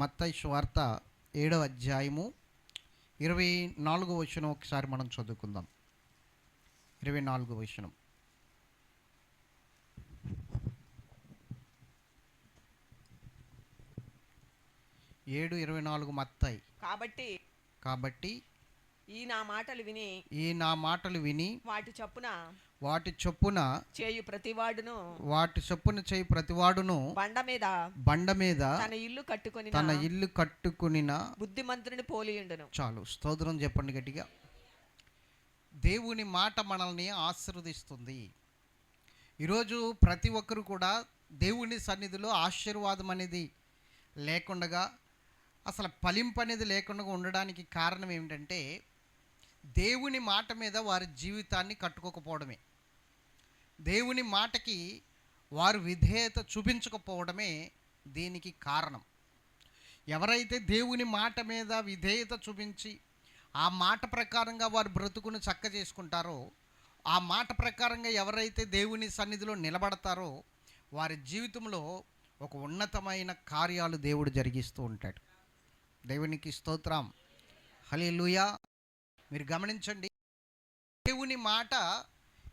మత్తయి వార్త ఏడవ అధ్యాయము ఇరవై నాలుగో వచనం ఒకసారి మనం చదువుకుందాం. ఇరవై నాలుగో వచనం. ఏడు ఇరవై నాలుగు మత్తాయి. కాబట్టి కాబట్టి ఈ నా మాటలు విని ఈ నా మాటలు విని వాటి చొప్పున వాటి చొప్పున చేయు ప్రతివాడును. వాటి చొప్పున చేయి ప్రతివాడును బండ మీద బండ మీద తన ఇల్లు కట్టుకొని తన ఇల్లు కట్టుకునిన బుద్ధిమంతుని పోలియుండును. చాలు స్తోత్రం చెప్పండి గట్టిగా. దేవుని మాట మనల్ని ఆశీర్వదిస్తుంది. ఈరోజు ప్రతి ఒక్కరు కూడా దేవుని సన్నిధిలో ఆశీర్వాదం అనేది లేకుండగా అసలు ఫలింపు అనేది లేకుండా ఉండడానికి కారణం ఏమిటంటే దేవుని మాట మీద వారి జీవితాన్ని కట్టుకోకపోవడమే. దేవుని మాటకి వారు విధేయత చూపించకపోవడమే దీనికి కారణం. ఎవరైతే దేవుని మాట మీద విధేయత చూపించి ఆ మాట ప్రకారంగా వారు బ్రతుకును చక్క చేసుకుంటారో ఆ మాట ప్రకారంగా ఎవరైతే దేవుని సన్నిధిలో నిలబడతారో వారి జీవితంలో ఒక ఉన్నతమైన కార్యాలు దేవుడు జరిగిస్తూ ఉంటాడు. దేవునికి స్తోత్రం. హల్లెలూయా. మీరు గమనించండి దేవుని మాట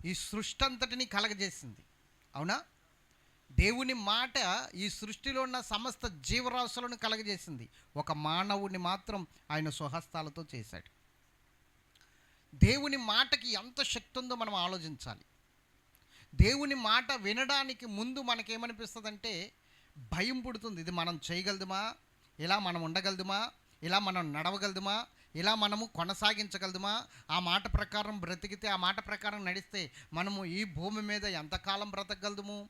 ఈ సృష్టి అంతటిని కలగజేసింది. అవునా? దేవుని మాట ఈ సృష్టిలో ఉన్న సమస్త జీవరాశులను కలగజేసింది. ఒక మానవుని మాత్రం ఆయన స్వహస్తాలతో చేశాడు. దేవుని మాటకి ఎంత శక్తి ఉందో మనం ఆలోచించాలి. దేవుని మాట వినడానికి ముందు మనకేమనిపిస్తుందంటే భయం పుడుతుంది. ఇది మనం చేయగలదుమా? ఇలా మనం ఉండగలదుమా? ఇలా మనం నడవగలదుమా? ఇలా మనము కొనసాగించగలదుమా? ఆ మాట ప్రకారం బ్రతికితే ఆ మాట ప్రకారం నడిస్తే మనము ఈ భూమి మీద ఎంతకాలం బ్రతకగలదుము?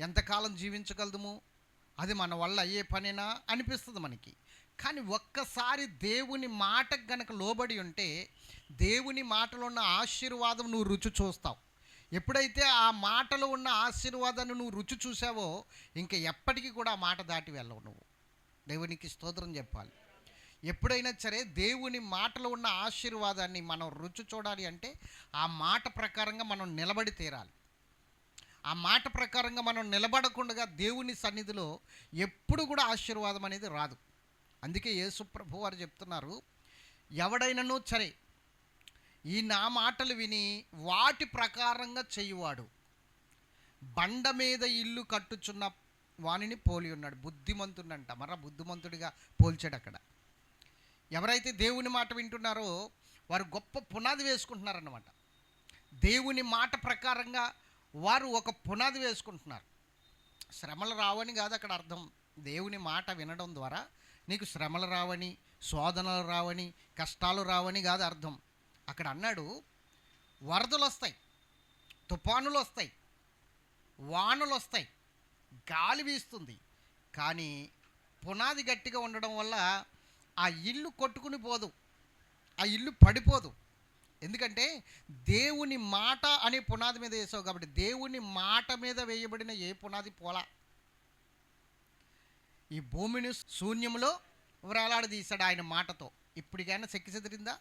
ఎంతకాలం జీవించగలదుము? అది మన వల్ల అయ్యే పనేనా? అనిపిస్తుంది మనకి. కానీ ఒక్కసారి దేవుని మాటకు గనక లోబడి ఉంటే దేవుని మాటలో ఉన్న ఆశీర్వాదం నువ్వు రుచి చూస్తావు. ఎప్పుడైతే ఆ మాటలో ఉన్న ఆశీర్వాదాన్ని నువ్వు రుచి చూసావో ఇంకా ఎప్పటికీ కూడా ఆ మాట దాటి వెళ్ళవు నువ్వు. దేవునికి స్తోత్రం చెప్పాలి. ఎప్పుడైనా సరే దేవుని మాటలో ఉన్న ఆశీర్వాదాన్ని మనం రుచి చూడాలి అంటే ఆ మాట ప్రకారంగా మనం నిలబడి తీరాలి. ఆ మాట ప్రకారంగా మనం నిలబడకుండా దేవుని సన్నిధిలో ఎప్పుడు కూడా ఆశీర్వాదం అనేది రాదు. అందుకే యేసుప్రభు వారు చెప్తున్నారు ఎవడైనాను సరే ఈ నా మాటలు విని వాటి ప్రకారంగా చేయువాడు. బండ మీద ఇల్లు కట్టుచున్న వానిని పోలి ఉన్నాడు. బుద్ధిమంతుడంట. మర బుద్ధిమంతుడిగా పోల్చాడు అక్కడ. ఎవరైతే దేవుని మాట వింటున్నారో వారు గొప్ప పునాది వేసుకుంటున్నారన్నమాట. దేవుని మాట ప్రకారంగా వారు ఒక పునాది వేసుకుంటున్నారు. శ్రమలు రావని కాదు అక్కడ అర్థం. దేవుని మాట వినడం ద్వారా నీకు శ్రమలు రావని శోధనలు రావని కష్టాలు రావని కాదు అర్థం. అక్కడ అన్నాడు వరదలు వస్తాయి తుఫానులు వస్తాయి వానలు వస్తాయి గాలి వీస్తుంది. కానీ పునాది గట్టిగా ఉండడం వల్ల ఆ ఇల్లు కొట్టుకుని పోదు. ఆ ఇల్లు పడిపోదు. ఎందుకంటే దేవుని మాట అనే పునాది మీద వేసావు కాబట్టి దేవుని మాట మీద వేయబడిన ఏ పునాది పోలా. ఈ భూమిని శూన్యంలో వ్రేలాడదీశాడు ఆయన మాటతో. ఇప్పటికైనా శక్తి చెదిరిందా?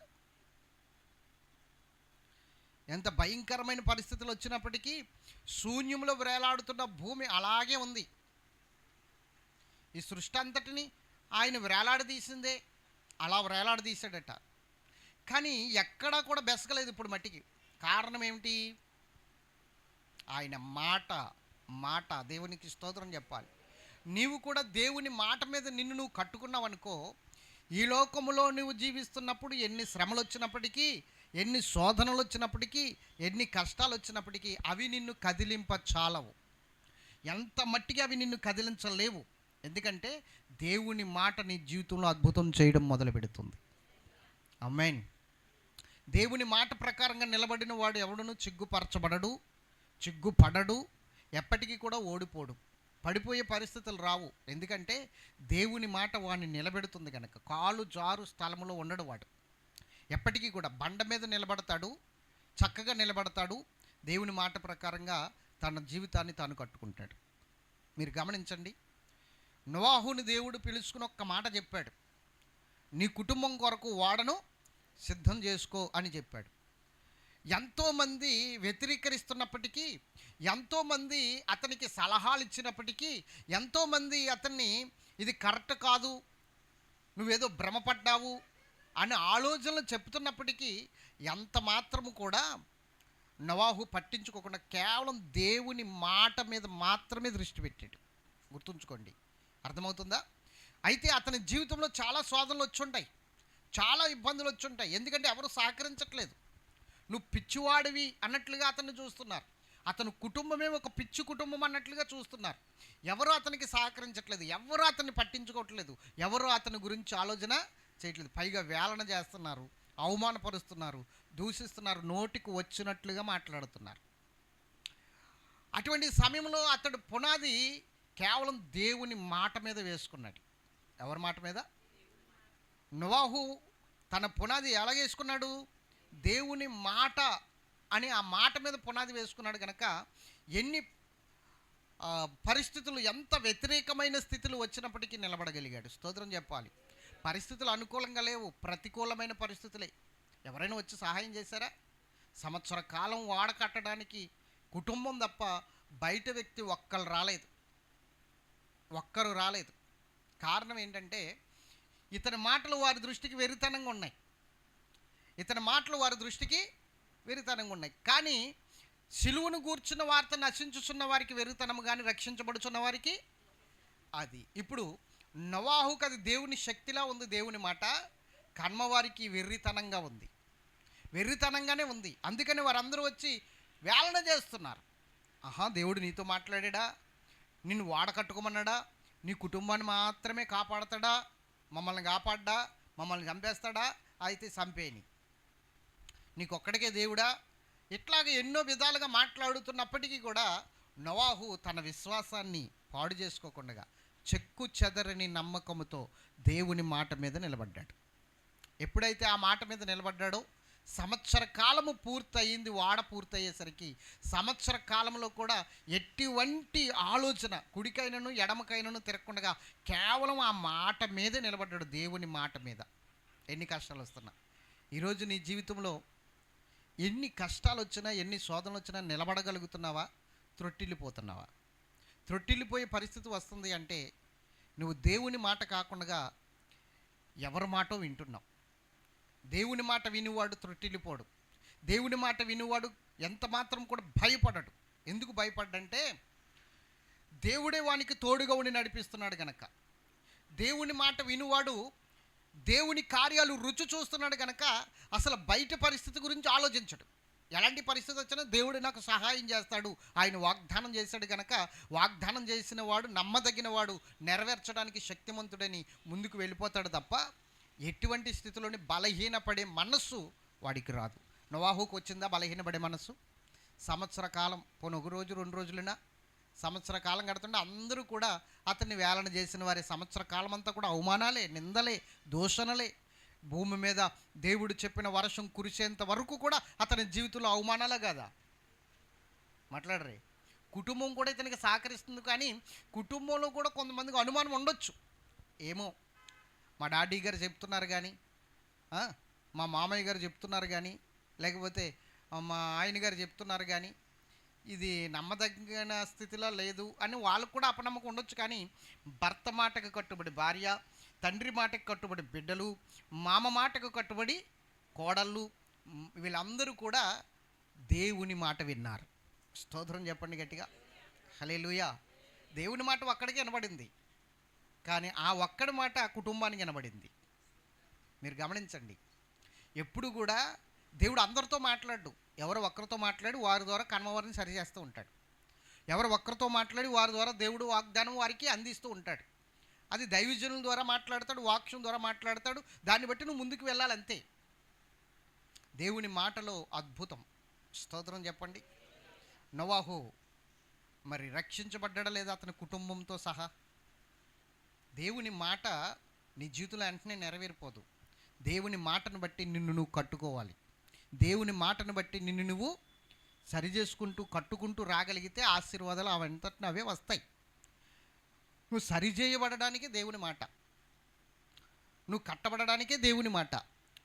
ఎంత భయంకరమైన పరిస్థితులు వచ్చినప్పటికీ శూన్యంలో వ్రేలాడుతున్న భూమి అలాగే ఉంది. ఈ సృష్టి అంతటిని ఆయన వ్రేలాడదీసిందే అలా వ్రేలాడదీశాడట కానీ ఎక్కడా కూడా బెసకలేదు ఇప్పుడు మట్టికి. కారణం ఏమిటి? ఆయన మాట మాట దేవునికి స్తోత్రం చెప్పాలి. నీవు కూడా దేవుని మాట మీద నిన్ను నువ్వు కట్టుకున్నావు అనుకో ఈ లోకములో నువ్వు జీవిస్తున్నప్పుడు ఎన్ని శ్రమలు వచ్చినప్పటికీ ఎన్ని శోధనలు వచ్చినప్పటికీ ఎన్ని కష్టాలు వచ్చినప్పటికీ అవి నిన్ను కదిలింప చాలవు. ఎంత మట్టికి అవి నిన్ను కదిలించలేవు. ఎందుకంటే దేవుని మాట నీ జీవితంలో అద్భుతం చేయడం మొదలు పెడుతుంది. అమ్మాయిన్ దేవుని మాట ప్రకారంగా నిలబడిన వాడు ఎవడను చిగ్గుపరచబడడు చిగ్గుపడడు ఎప్పటికీ కూడా ఓడిపోడు. పడిపోయే పరిస్థితులు రావు. ఎందుకంటే దేవుని మాట వాడిని నిలబెడుతుంది కనుక కాలు జారు స్థలంలో ఉండడు వాడు. ఎప్పటికీ కూడా బండ మీద నిలబడతాడు చక్కగా నిలబడతాడు. దేవుని మాట ప్రకారంగా తన జీవితాన్ని తాను కట్టుకుంటాడు. మీరు గమనించండి. నవాహుని దేవుడు పిలుచుకుని ఒక్క మాట చెప్పాడు. నీ కుటుంబం కొరకు వాడను సిద్ధం చేసుకో అని చెప్పాడు. ఎంతోమంది వ్యతిరేకరిస్తున్నప్పటికీ ఎంతోమంది అతనికి సలహాలు ఇచ్చినప్పటికీ ఎంతోమంది అతన్ని ఇది కరెక్ట్ కాదు నువ్వేదో భ్రమపడ్డావు అని ఆలోచనలు చెప్తున్నప్పటికీ ఎంత మాత్రము కూడా నవాహు పట్టించుకోకుండా కేవలం దేవుని మాట మీద మాత్రమే దృష్టి పెట్టాడు. గుర్తుంచుకోండి. అర్థమవుతుందా? అయితే అతని జీవితంలో చాలా శోధనలు వచ్చుంటాయి. చాలా ఇబ్బందులు వచ్చుంటాయి. ఎందుకంటే ఎవరు సహకరించట్లేదు. నువ్వు పిచ్చివాడివి అన్నట్లుగా అతన్ని చూస్తున్నారు. అతని కుటుంబమే ఒక పిచ్చి కుటుంబం అన్నట్లుగా చూస్తున్నారు. ఎవరు అతనికి సహకరించట్లేదు. ఎవరు అతన్ని పట్టించుకోవట్లేదు. ఎవరు అతని గురించి ఆలోచన చేయట్లేదు. పైగా వేలన చేస్తున్నారు. అవమానపరుస్తున్నారు. దూషిస్తున్నారు. నోటికి వచ్చినట్లుగా మాట్లాడుతున్నారు. అటువంటి సమయంలో అతడు పునాది కేవలం దేవుని మాట మీద వేసుకున్నాడు. ఎవరి మాట మీద? నువాహు తన పునాది ఎలా వేసుకున్నాడు? దేవుని మాట అని ఆ మాట మీద పునాది వేసుకున్నాడు కనుక ఎన్ని పరిస్థితులు ఎంత వ్యతిరేకమైన స్థితులు వచ్చినప్పటికీ నిలబడగలిగాడు. స్తోత్రం చెప్పాలి. పరిస్థితులు అనుకూలంగా లేవు ప్రతికూలమైన పరిస్థితులే. ఎవరైనా వచ్చి సహాయం చేశారా? సంవత్సర కాలం వాడకట్టడానికి కుటుంబం తప్ప బయట వ్యక్తి ఒక్కరు రాలేదు. ఒక్కరు రాలేదు. కారణం ఏంటంటే ఇతని మాటలు వారి దృష్టికి వెరితనంగా ఉన్నాయి. ఇతని మాటలు వారి దృష్టికి వెరితనంగా ఉన్నాయి. కానీ సిలువను కూర్చున్న వార్త నశించుచున్న వారికి వెరితనము కానీ రక్షించబడుచున్న వారికి అది. ఇప్పుడు నవాహుకు అది దేవుని శక్తిలా ఉంది దేవుని మాట. కర్మవారికి వెర్రితనంగా ఉంది. వెర్రితనంగానే ఉంది. అందుకని వారందరూ వచ్చి వేలన చేస్తున్నారు. ఆహా దేవుడు నీతో మాట్లాడా నిన్ను వాడకట్టుకోమన్నాడా నీ కుటుంబాన్ని మాత్రమే కాపాడతాడా? మమ్మల్ని కాపాడ్డా? మమ్మల్ని చంపేస్తాడా? అయితే చంపేని. నీకొక్కడికే దేవుడా? ఇట్లాగ ఎన్నో విధాలుగా మాట్లాడుతున్నప్పటికీ కూడా నవాహు తన విశ్వాసాన్ని పాడు చేసుకోకుండా చెక్కు చెదరని నమ్మకముతో దేవుని మాట మీద నిలబడ్డాడు. ఎప్పుడైతే ఆ మాట మీద నిలబడ్డాడో సంవత్సర కాలము పూర్తయింది వాడ పూర్తయ్యేసరికి సంవత్సర కాలంలో కూడా ఎటువంటి ఆలోచన కుడికైనను ఎడమకైనను తిరగకుండా కేవలం ఆ మాట మీదే నిలబడ్డాడు దేవుని మాట మీద. ఎన్ని కష్టాలు వస్తున్నా. ఈరోజు నీ జీవితంలో ఎన్ని కష్టాలు వచ్చినా ఎన్ని శోధనలు వచ్చినా నిలబడగలుగుతున్నావా? త్రొట్టిల్లిపోతున్నావా? త్రొట్టిల్లిపోయే పరిస్థితి వస్తుంది అంటే నువ్వు దేవుని మాట కాకుండా ఎవరి మాటో వింటున్నావు. దేవుని మాట వినివాడు త్రొట్టిల్లిపోడు దేవుని మాట వినివాడు ఎంత మాత్రం కూడా భయపడడు. ఎందుకు భయపడ్డంటే దేవుడే వానికి తోడుగా ఉండి నడిపిస్తున్నాడు గనక. దేవుని మాట వినువాడు దేవుని కార్యాలు రుచి చూస్తున్నాడు గనక అసలు బయట పరిస్థితి గురించి ఆలోచించడు. ఎలాంటి పరిస్థితి వచ్చినా దేవుడు నాకు సహాయం చేస్తాడు. ఆయన వాగ్దానం చేశాడు గనక వాగ్దానం చేసిన వాడు నమ్మదగిన వాడు నెరవేర్చడానికి శక్తిమంతుడని ముందుకు వెళ్ళిపోతాడు తప్ప ఎటువంటి స్థితిలోని బలహీనపడే మనస్సు వాడికి రాదు. నవాహుకు వచ్చిందా బలహీనపడే మనస్సు? సంవత్సర కాలం పోనీ ఒక రోజు రెండు రోజులైనా? సంవత్సర కాలం గడుతుంటే అందరూ కూడా అతన్ని వేలన చేసిన వారి. సంవత్సర కాలం అంతా కూడా అవమానాలే నిందలే దూషణలే. భూమి మీద దేవుడు చెప్పిన వర్షం కురిసేంత వరకు కూడా అతని జీవితంలో అవమానాలే కదా? మాట్లాడరే. కుటుంబం కూడా ఇతనికి సహకరిస్తుంది కానీ కుటుంబంలో కూడా కొంతమందికి అనుమానం ఉండొచ్చు. ఏమో. మా డాడీ గారు చెప్తున్నారు కానీ మా మామయ్య గారు చెప్తున్నారు కానీ లేకపోతే మా ఆయన గారు చెప్తున్నారు కానీ ఇది నమ్మదగిన స్థితిలో లేదు అని వాళ్ళకు కూడా అపనమ్మకం ఉండొచ్చు కానీ భర్త మాటకు కట్టుబడి భార్య తండ్రి మాటకు కట్టుబడి బిడ్డలు మామ మాటకు కట్టుబడి కోడళ్ళు వీళ్ళందరూ కూడా దేవుని మాట విన్నారు. స్తోత్రం చెప్పండి గట్టిగా. హలేలుయా దేవుని మాట అక్కడికి వినబడింది. కానీ ఆ ఒక్కడి మాట ఆ కుటుంబానికి వినబడింది. మీరు గమనించండి. ఎప్పుడు కూడా దేవుడు అందరితో మాట్లాడు. ఎవరు ఒక్కరితో మాట్లాడి వారి ద్వారా కన్మవారిని సరి చేస్తూ ఉంటాడు. ఎవరు ఒక్కరితో మాట్లాడి వారి ద్వారా దేవుడు వాగ్దానం వారికి అందిస్తూ ఉంటాడు. అది దైవజనుల ద్వారా మాట్లాడతాడు వాక్యం ద్వారా మాట్లాడతాడు. దాన్ని బట్టి నువ్వు ముందుకు వెళ్ళాలి అంతే. దేవుని మాటలో అద్భుతం. స్తోత్రం చెప్పండి. నవాహు మరి రక్షించబడ్డా లేదా అతని కుటుంబంతో సహా? దేవుని మాట నీ జీవితంలో వెంటనే నెరవేరిపోదు. దేవుని మాటను బట్టి నిన్ను నువ్వు కట్టుకోవాలి. దేవుని మాటను బట్టి నిన్ను నువ్వు సరి చేసుకుంటూ కట్టుకుంటూ రాగలిగితే ఆశీర్వాదాలు అవంతటిని అవే వస్తాయి. నువ్వు సరిచేయబడడానికి దేవుని మాట. నువ్వు కట్టబడడానికే దేవుని మాట.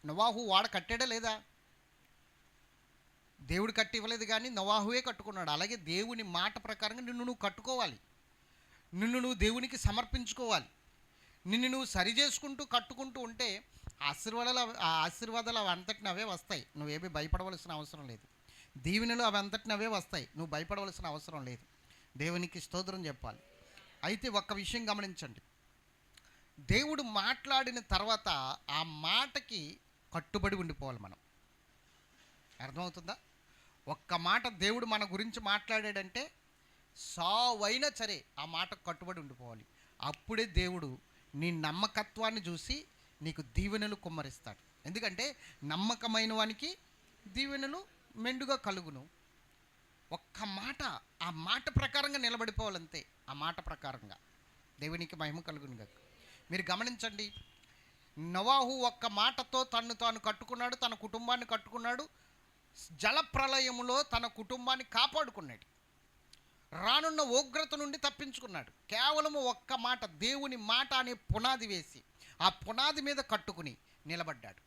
నవాహు వాడ కట్టాడా లేదా? దేవుడు కట్టి ఇవ్వలేదు కానీ నవాహువే కట్టుకున్నాడు. అలాగే దేవుని మాట ప్రకారంగా నిన్ను నువ్వు కట్టుకోవాలి. నిన్ను నువ్వు దేవునికి సమర్పించుకోవాలి. నిన్ను నువ్వు సరి చేసుకుంటూ కట్టుకుంటూ ఉంటే ఆశీర్వాదాలు ఆ ఆశీర్వాదాలు అవి అంతటిని అవే వస్తాయి. నువ్వేమీ భయపడవలసిన అవసరం లేదు. దీవెనలు అవి అంతటిని అవే వస్తాయి. నువ్వు భయపడవలసిన అవసరం లేదు. దేవునికి స్తోత్రం చెప్పాలి. అయితే ఒక్క విషయం గమనించండి. దేవుడు మాట్లాడిన తర్వాత ఆ మాటకి కట్టుబడి ఉండిపోవాలి మనం. అర్థమవుతుందా? ఒక్క మాట దేవుడు మన గురించి మాట్లాడాడంటే సావైనా సరే ఆ మాటకు కట్టుబడి ఉండిపోవాలి. అప్పుడే దేవుడు నీ నమ్మకత్వాన్ని చూసి నీకు దీవెనలు కుమ్మరిస్తాడు. ఎందుకంటే నమ్మకమైన వానికి దీవెనలు మెండుగా కలుగును. ఒక్క మాట ఆ మాట ప్రకారంగా నిలబడిపోవాలంతే ఆ మాట ప్రకారంగా. దేవునికి మహిమ కలుగును గాక. మీరు గమనించండి నవాహు ఒక్క మాటతో తన్ను తాను కట్టుకున్నాడు తన కుటుంబాన్ని కట్టుకున్నాడు జల ప్రళయములో తన కుటుంబాన్ని కాపాడుకున్నాడు. రానున్న ఉగ్రత నుండి తప్పించుకున్నాడు. కేవలము ఒక్క మాట దేవుని మాట అనే పునాది వేసి ఆ పునాది మీద కట్టుకుని నిలబడ్డాడు.